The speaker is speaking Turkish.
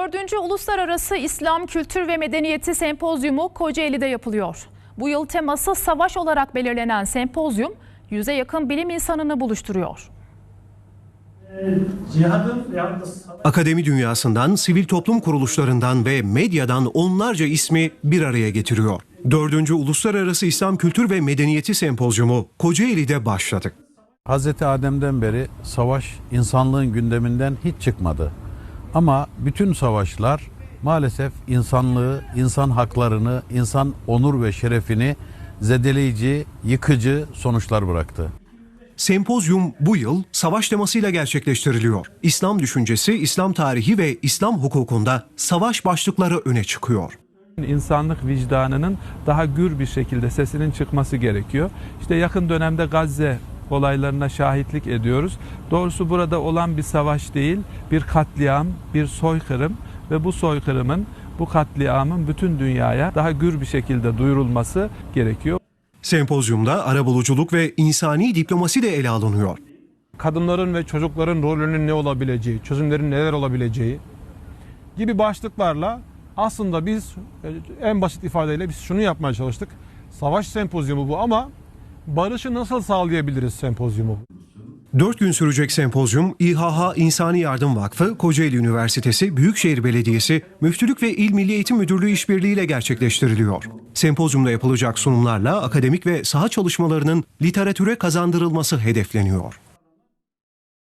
Dördüncü Uluslararası İslam Kültür ve Medeniyeti Sempozyumu Kocaeli'de yapılıyor. Bu yıl teması savaş olarak belirlenen sempozyum yüze yakın bilim insanını buluşturuyor. Akademi dünyasından, sivil toplum kuruluşlarından ve medyadan onlarca ismi bir araya getiriyor. 4. Uluslararası İslam Kültür ve Medeniyeti Sempozyumu Kocaeli'de başladı. Hazreti Adem'den beri savaş insanlığın gündeminden hiç çıkmadı. Ama bütün savaşlar maalesef insanlığı, insan haklarını, insan onur ve şerefini zedeleyici, yıkıcı sonuçlar bıraktı. Sempozyum bu yıl savaş temasıyla gerçekleştiriliyor. İslam düşüncesi, İslam tarihi ve İslam hukukunda savaş başlıkları öne çıkıyor. İnsanlık vicdanının daha gür bir şekilde sesinin çıkması gerekiyor. İşte yakın dönemde Gazze olaylarına şahitlik ediyoruz. Doğrusu burada olan bir savaş değil, bir katliam, bir soykırım ve bu soykırımın, bu katliamın bütün dünyaya daha gür bir şekilde duyurulması gerekiyor. Sempozyumda arabuluculuk ve insani diplomasi de ele alınıyor. kadınların ve çocukların rolünün ne olabileceği, çözümlerin neler olabileceği gibi başlıklarla aslında biz e, en basit ifadeyle biz şunu yapmaya çalıştık. Savaş sempozyumu bu ama barışı nasıl sağlayabiliriz sempozyumu bu. 4 gün sürecek sempozyum İHH İnsani Yardım Vakfı, Kocaeli Üniversitesi, Büyükşehir Belediyesi, Müftülük ve İl Milli Eğitim Müdürlüğü işbirliğiyle gerçekleştiriliyor. Sempozyumda yapılacak sunumlarla akademik ve saha çalışmalarının literatüre kazandırılması hedefleniyor.